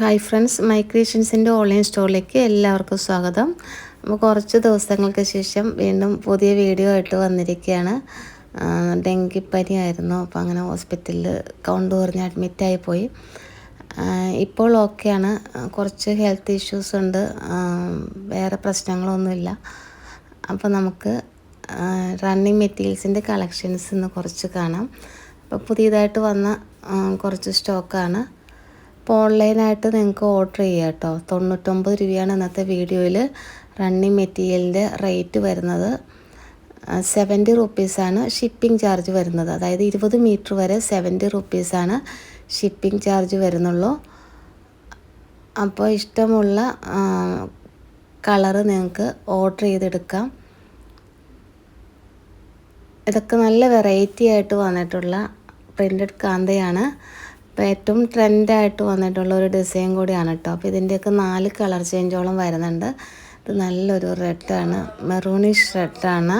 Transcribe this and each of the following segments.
Hi friends my online സ്റ്റോറിലേക്ക് എല്ലാവർക്കും സ്വാഗതം. കുറച്ച് ദിവസങ്ങൾക്ക് ശേഷം വീണ്ടും പുതിയ വീഡിയോ ആയിട്ട് വന്നിരിക്കുകയാണ്. ഡെങ്കിപ്പനി ആയിരുന്നു. അപ്പോൾ അങ്ങനെ ഹോസ്പിറ്റലിൽ കൗണ്ട് കുറഞ്ഞ് അഡ്മിറ്റായി പോയി ഇപ്പോൾ ഓക്കെയാണ് കുറച്ച് ഹെൽത്ത് ഇഷ്യൂസ് ഉണ്ട്. വേറെ പ്രശ്നങ്ങളൊന്നുമില്ല. അപ്പോൾ നമുക്ക് റണ്ണിങ് മെറ്റീരിയൽസിന്റെ കളക്ഷൻസ് ഇന്ന് കുറച്ച് കാണാം. അപ്പോൾ പുതിയതായിട്ട് വന്ന കുറച്ച് സ്റ്റോക്കാണ് അപ്പോൾ ഓൺലൈനായിട്ട് നിങ്ങൾക്ക് ഓർഡർ ചെയ്യാം കേട്ടോ. തൊണ്ണൂറ്റൊമ്പത് രൂപയാണ് ഇന്നത്തെ വീഡിയോയിൽ റണ്ണിങ് മെറ്റീരിയലിന്റെ റേറ്റ് വരുന്നത്. സെവന്റി റുപ്പീസാണ് ഷിപ്പിംഗ് ചാർജ് വരുന്നത്. അതായത് ഇരുപത് മീറ്റർ വരെ സെവന്റി റുപ്പീസാണ് ഷിപ്പിംഗ് ചാർജ് വരുന്നുള്ളൂ. അപ്പോൾ ഇഷ്ടമുള്ള കളറ് നിങ്ങൾക്ക് ഓർഡർ ചെയ്തെടുക്കാം. ഇതൊക്കെ നല്ല വെറൈറ്റി ആയിട്ട് വന്നിട്ടുള്ള പ്രിന്റഡ് കാന്തയാണ്. അപ്പോൾ ഏറ്റവും ട്രെൻഡായിട്ട് വന്നിട്ടുള്ള ഒരു ഡിസൈൻ കൂടിയാണ് കേട്ടോ അപ്പോൾ ഇതിന്റെയൊക്കെ നാല് കളർ ചേഞ്ചോളം വരുന്നുണ്ട്. ഇത് നല്ലൊരു റെഡാണ്. മെറൂണിഷ് റെഡാണ്.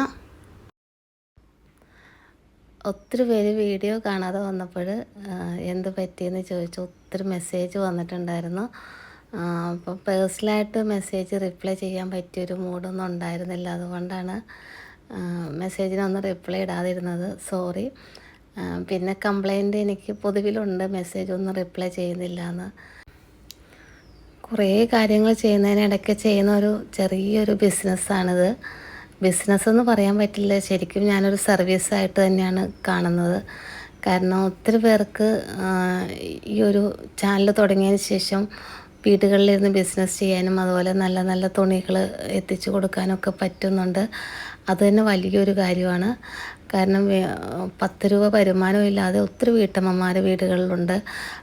ഒത്തിരി പേര് വീഡിയോ കാണാതെ വന്നപ്പോൾ എന്ത് പറ്റിയെന്ന് ചോദിച്ചു ഒത്തിരി മെസ്സേജ് വന്നിട്ടുണ്ടായിരുന്നു. അപ്പോൾ പേഴ്സണലായിട്ട് മെസ്സേജ് റിപ്ലൈ ചെയ്യാൻ പറ്റിയൊരു മൂഡൊന്നും ഉണ്ടായിരുന്നില്ല. അതുകൊണ്ടാണ് മെസ്സേജിനൊന്നും റിപ്ലൈ ഇടാതിരുന്നത്. സോറി. പിന്നെ കംപ്ലൈന്റ് എനിക്ക് പൊതുവിലുണ്ട്. മെസ്സേജ് ഒന്നും റിപ്ലൈ ചെയ്യുന്നില്ല എന്ന് കുറേ കാര്യങ്ങൾ ചെയ്യുന്നതിനിടയ്ക്ക് ചെയ്യുന്ന ഒരു ചെറിയൊരു ബിസിനസ്സാണിത് ബിസിനസ് എന്ന് പറയാൻ പറ്റില്ല. ശരിക്കും ഞാനൊരു സർവീസായിട്ട് തന്നെയാണ് കാണുന്നത്. കാരണം ഒത്തിരി പേർക്ക് ഈ ഒരു ചാനൽ തുടങ്ങിയതിന് ശേഷം വീടുകളിലിരുന്ന് ബിസിനസ് ചെയ്യാനും അതുപോലെ നല്ല നല്ല തുണികൾ എത്തിച്ചു കൊടുക്കാനൊക്കെ പറ്റുന്നുണ്ട്. അത് തന്നെ വലിയൊരു കാര്യമാണ്. കാരണം പത്ത് രൂപ വരുമാനവും ഇല്ലാതെ ഒത്തിരി വീട്ടമ്മമാർ വീടുകളിലുണ്ട്.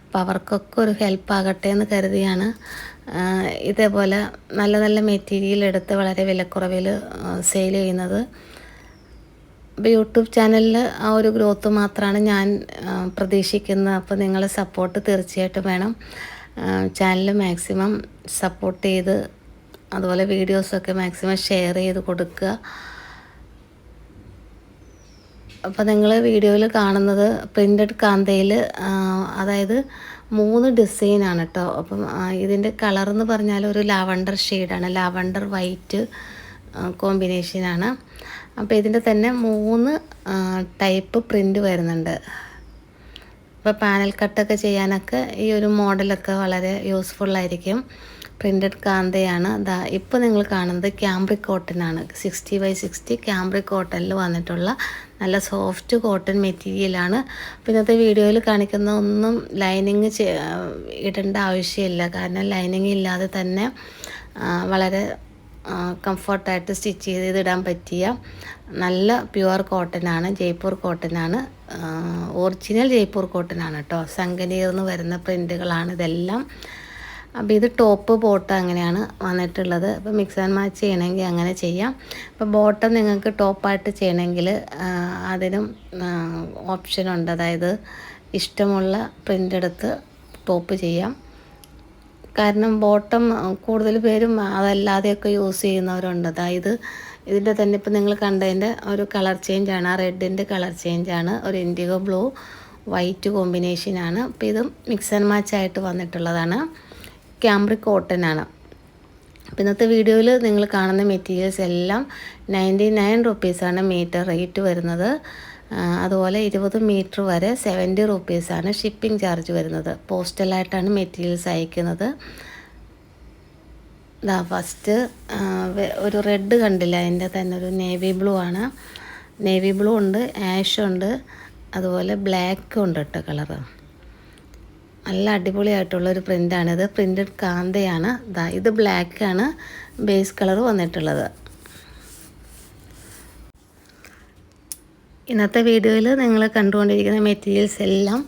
അപ്പോൾ അവർക്കൊക്കെ ഒരു ഹെൽപ്പ് ആകട്ടെ എന്ന് കരുതിയാണ്. ഇതേപോലെ നല്ല നല്ല മെറ്റീരിയൽ എടുത്ത് വളരെ വിലക്കുറവിൽ സെയിൽ ചെയ്യുന്നത്. അപ്പോൾ യൂട്യൂബ് ചാനലിൽ ആ ഒരു ഗ്രോത്ത് മാത്രമാണ് ഞാൻ പ്രതീക്ഷിക്കുന്നത്. അപ്പോൾ നിങ്ങളെ സപ്പോർട്ട് തീർച്ചയായിട്ടും വേണം. ചാനൽ മാക്സിമം സപ്പോർട്ട് ചെയ്ത് അതുപോലെ വീഡിയോസൊക്കെ മാക്സിമം ഷെയർ ചെയ്ത് കൊടുക്കുക. അപ്പോൾ നിങ്ങൾ വീഡിയോയിൽ കാണുന്നത് പ്രിന്റഡ് കാന്തയിൽ അതായത് മൂന്ന് ഡിസൈനാണ് കേട്ടോ അപ്പം ഇതിന്റെ കളർ എന്ന് പറഞ്ഞാൽ ഒരു ലാവണ്ടർ ഷെയ്ഡാണ് ലാവണ്ടർ വൈറ്റ് കോമ്പിനേഷനാണ് അപ്പോൾ ഇതിന്റെ തന്നെ മൂന്ന് ടൈപ്പ് പ്രിന്റ് വരുന്നുണ്ട്. അപ്പോൾ പാനൽ കട്ടൊക്കെ ചെയ്യാനൊക്കെ ഈ ഒരു മോഡലൊക്കെ വളരെ യൂസ്ഫുള്ളായിരിക്കും പ്രിന്റഡ് കാന്തയാണ്. അതാ ഇപ്പോൾ നിങ്ങൾ കാണുന്നത് ക്യാമ്പ്രി കോട്ടനാണ് സിക്സ്റ്റി ബൈ സിക്സ്റ്റി ക്യാമ്പ്രി കോട്ടനിൽ വന്നിട്ടുള്ള നല്ല സോഫ്റ്റ് കോട്ടൺ മെറ്റീരിയലാണ് അപ്പോൾ ഇന്നത്തെ വീഡിയോയിൽ കാണിക്കുന്ന ഒന്നും ലൈനിങ് ഇടേണ്ട ആവശ്യമില്ല. കാരണം ലൈനിങ് ഇല്ലാതെ തന്നെ വളരെ കംഫർട്ടായിട്ട് സ്റ്റിച്ച് ചെയ്ത് ഇടാൻ പറ്റിയ നല്ല പ്യുവർ കോട്ടനാണ് ജയ്പൂർ കോട്ടനാണ് ഒറിജിനൽ ജയ്പൂർ കോട്ടനാണ് കേട്ടോ സംഗനീർന്ന് വരുന്ന പ്രിന്റുകളാണ് ഇതെല്ലാം. അപ്പോൾ ഇത് ടോപ്പ് ബോട്ട് അങ്ങനെയാണ് വന്നിട്ടുള്ളത്. അപ്പോൾ മിക്സ് ആൻഡ് മാച്ച് ചെയ്യണമെങ്കിൽ അങ്ങനെ ചെയ്യാം. അപ്പോൾ ബോട്ടം നിങ്ങൾക്ക് ടോപ്പായിട്ട് ചെയ്യണമെങ്കിൽ അതിനും ഓപ്ഷനുണ്ട് അതായത് ഇഷ്ടമുള്ള പ്രിന്റ് എടുത്ത് ടോപ്പ് ചെയ്യാം. കാരണം ബോട്ടം കൂടുതൽ പേരും അതല്ലാതെയൊക്കെ യൂസ് ചെയ്യുന്നവരുണ്ട്. അതായത് ഇതിന്റെ തന്നെ ഇപ്പം നിങ്ങൾ കണ്ടതിന്റെ ഒരു കളർ ചേഞ്ചാണ് ആ റെഡിന്റെ കളർ ചേഞ്ചാണ് ഒരു ഇൻഡിഗോ ബ്ലൂ വൈറ്റ് കോമ്പിനേഷനാണ് അപ്പോൾ ഇത് മിക്സ് ആൻഡ് മാച്ച് ആയിട്ട് വന്നിട്ടുള്ളതാണ്. ക്യാമ്പ്രിക് കോട്ടൺ ആണ്. അപ്പോൾ ഇന്നത്തെ വീഡിയോയിൽ നിങ്ങൾ കാണുന്ന മെറ്റീരിയൽസ് എല്ലാം നയന്റി നയൻ റുപ്പീസാണ് മീറ്റർ റേറ്റ് വരുന്നത്. അതുപോലെ ഇരുപത് മീറ്റർ വരെ സെവന്റി റുപ്പീസാണ് ഷിപ്പിംഗ് ചാർജ് വരുന്നത്. പോസ്റ്റലായിട്ടാണ് മെറ്റീരിയൽസ് അയക്കുന്നത്. ഇതാ ഫസ്റ്റ് ഒരു റെഡ് കണ്ടില്ല? അതിന്റെ തന്നെ ഒരു നേവി ബ്ലൂ ആണ്. നേവി ബ്ലൂ ഉണ്ട് ആഷ് ഉണ്ട് അതുപോലെ ബ്ലാക്ക് ഉണ്ട് കേട്ടോ കളറ് നല്ല അടിപൊളിയായിട്ടുള്ള ഒരു പ്രിന്റാണിത് പ്രിന്റഡ് കാന്തയാണ്. ഇത് ബ്ലാക്കാണ് ബേസ് കളർ വന്നിട്ടുള്ളത്. ഇന്നത്തെ വീഡിയോയിൽ നിങ്ങൾ കണ്ടുകൊണ്ടിരിക്കുന്ന മെറ്റീരിയൽസ് എല്ലാം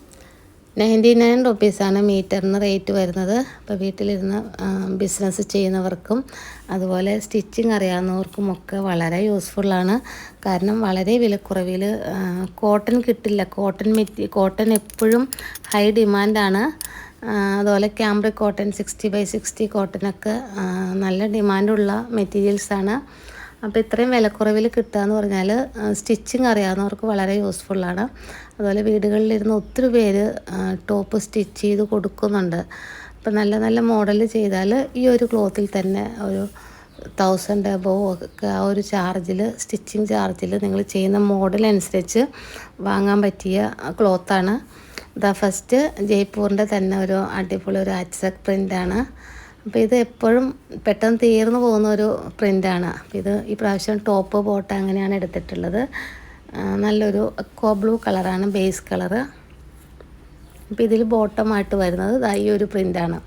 നയന്റി നയൻ റുപ്പീസാണ് മീറ്ററിന് റേറ്റ് വരുന്നത്. അപ്പോൾ വീട്ടിലിരുന്ന് ബിസിനസ് ചെയ്യുന്നവർക്കും അതുപോലെ സ്റ്റിച്ചിങ് അറിയാവുന്നവർക്കും ഒക്കെ വളരെ യൂസ്ഫുള്ളാണ്. കാരണം വളരെ വിലക്കുറവിൽ കോട്ടൺ കിട്ടില്ല. കോട്ടൺ മെറ്റി കോട്ടൺ എപ്പോഴും ഹൈ ഡിമാൻഡാണ്. അതുപോലെ cambric cotton sixty by sixty കോട്ടനൊക്കെ നല്ല ഡിമാൻഡുള്ള മെറ്റീരിയൽസാണ്. അപ്പോൾ ഇത്രയും വിലക്കുറവിൽ കിട്ടുക എന്ന് പറഞ്ഞാൽ സ്റ്റിച്ചിങ് അറിയാവുന്നവർക്ക് വളരെ യൂസ്ഫുള്ളാണ് അതുപോലെ വീടുകളിലിരുന്ന് ഒത്തിരി പേര് ടോപ്പ് സ്റ്റിച്ച് ചെയ്ത് കൊടുക്കുന്നുണ്ട്. അപ്പം നല്ല നല്ല മോഡൽ ചെയ്താൽ ഈ ഒരു ക്ലോത്തിൽ തന്നെ ഒരു തൗസൻഡ് എബോവ് ഒക്കെ ആ ഒരു ചാർജിൽ സ്റ്റിച്ചിങ് ചാർജിൽ നിങ്ങൾ ചെയ്യുന്ന മോഡൽ അനുസരിച്ച് വാങ്ങാൻ പറ്റിയ ക്ലോത്താണ്. ഇതാ ഫസ്റ്റ് ജയ്പൂറിന്റെ തന്നെ ഒരു അടിപൊളി ഒരു അച്ചക് പ്രിന്റാണ് അപ്പോൾ ഇത് എപ്പോഴും പെട്ടെന്ന് തീർന്നു പോകുന്ന ഒരു പ്രിന്റാണ് അപ്പോൾ ഇത് ഈ പ്രാവശ്യം ടോപ്പ് ബോട്ട് അങ്ങനെയാണ് എടുത്തിട്ടുള്ളത്. നല്ലൊരു അക്വ ബ്ലൂ കളറാണ് ബേസ് കളർ അപ്പോൾ ഇതിൽ ബോട്ടമായിട്ട് വരുന്നത് ഈ ഒരു പ്രിന്റാണ്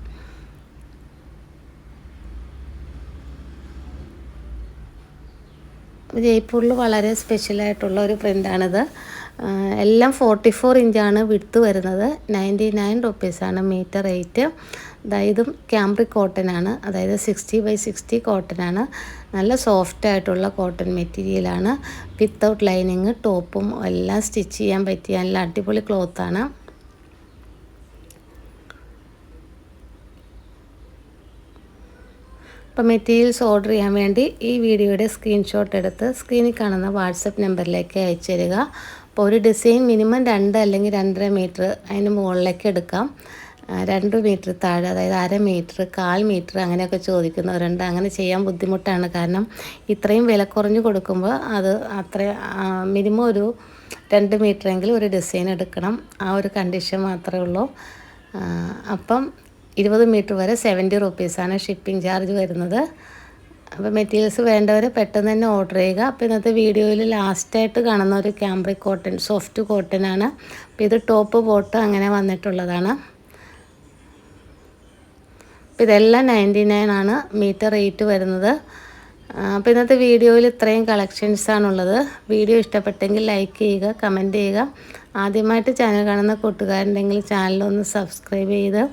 ജയ്പൂരിൽ വളരെ സ്പെഷ്യലായിട്ടുള്ള ഒരു പ്രിന്റാണിത് എല്ലാം ഫോർട്ടി ഫോർ ഇഞ്ചാണ് വിടുത്ത് വരുന്നത്. നയന്റി നയൻ റുപ്പീസാണ് മീറ്റർ റേറ്റ് ഇതും കോട്ടൺ ആണ്. അതായത് സിക്സ്റ്റി ബൈ സിക്സ്റ്റി കോട്ടൺ ആണ്. നല്ല സോഫ്റ്റ് ആയിട്ടുള്ള കോട്ടൺ മെറ്റീരിയലാണ് വിത്തൗട്ട് ലൈനിങ് ടോപ്പും എല്ലാം സ്റ്റിച്ച് ചെയ്യാൻ പറ്റിയ നല്ല അടിപൊളി ക്ലോത്താണ് അപ്പോൾ മെറ്റീരിയൽസ് ഓർഡർ ചെയ്യാൻ വേണ്ടി ഈ വീഡിയോയുടെ സ്ക്രീൻഷോട്ട് എടുത്ത് സ്ക്രീനിൽ കാണുന്ന വാട്സപ്പ് നമ്പറിലേക്ക് അയച്ചു തരിക. അപ്പോൾ ഒരു ഡിസൈൻ മിനിമം രണ്ട് അല്ലെങ്കിൽ രണ്ടര മീറ്റർ അതിന് മുകളിലേക്ക് എടുക്കാം. രണ്ട് മീറ്റർ താഴെ അതായത് അര മീറ്റർ കാൽ മീറ്റർ അങ്ങനെയൊക്കെ ചോദിക്കുന്നവരുണ്ട് അങ്ങനെ ചെയ്യാൻ ബുദ്ധിമുട്ടാണ്. കാരണം ഇത്രയും വില കുറഞ്ഞ് കൊടുക്കുമ്പോൾ അത് അത്ര മിനിമം ഒരു രണ്ട് മീറ്ററെങ്കിലും ഒരു ഡിസൈൻ എടുക്കണം. ആ ഒരു കണ്ടീഷൻ മാത്രമേ ഉള്ളൂ. അപ്പം ഇരുപത് മീറ്റർ വരെ സെവന്റി റുപ്പീസാണ് ഷിപ്പിംഗ് ചാർജ് വരുന്നത്. അപ്പോൾ മെറ്റീരിയൽസ് വേണ്ടവർ പെട്ടെന്ന് തന്നെ ഓർഡർ ചെയ്യുക. അപ്പോൾ ഇന്നത്തെ വീഡിയോയിൽ ലാസ്റ്റായിട്ട് കാണുന്ന ഒരു ക്യാമ്പ്രിക് കോട്ടൺ സോഫ്റ്റ് കോട്ടൺ ആണ്. അപ്പോൾ ഇത് ടോപ്പ് ബോട്ട് അങ്ങനെ വന്നിട്ടുള്ളതാണ്. അപ്പോൾ ഇതെല്ലാം നയന്റി നയൻ ആണ് മീറ്റർ റേറ്റ് വരുന്നത്. അപ്പോൾ ഇന്നത്തെ വീഡിയോയിൽ ഇത്രയും കളക്ഷൻസാണുള്ളത് വീഡിയോ ഇഷ്ടപ്പെട്ടെങ്കിൽ ലൈക്ക് ചെയ്യുക കമന്റ് ചെയ്യുക. ആദ്യമായിട്ട് ചാനൽ കാണുന്ന കൂട്ടുകാരുണ്ടെങ്കിൽ ചാനലൊന്ന് സബ്സ്ക്രൈബ് ചെയ്ത്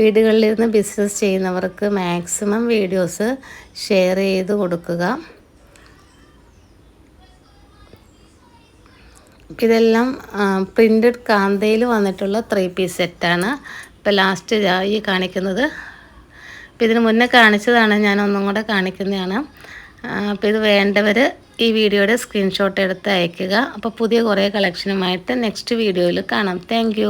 വീടുകളിലിരുന്ന് ബിസിനസ് ചെയ്യുന്നവർക്ക് മാക്സിമം വീഡിയോസ് ഷെയർ ചെയ്ത് കൊടുക്കുക. ഇതെല്ലാം പ്രിന്റഡ് കാന്തയിൽ വന്നിട്ടുള്ള ത്രീ പീസ് സെറ്റാണ് ഇപ്പോൾ ലാസ്റ്റ് ഈ കാണിക്കുന്നത്. അപ്പോൾ ഇതിന് മുന്നേ കാണിച്ചതാണ് ഞാൻ ഒന്നും കൂടെ കാണിക്കുന്നതാണ്. അപ്പോൾ ഇത് വേണ്ടവർ ഈ വീഡിയോയുടെ സ്ക്രീൻഷോട്ട് എടുത്ത് അയയ്ക്കുക അപ്പോൾ പുതിയ കുറേ കളക്ഷനുമായിട്ട് നെക്സ്റ്റ് വീഡിയോയിൽ കാണാം. താങ്ക്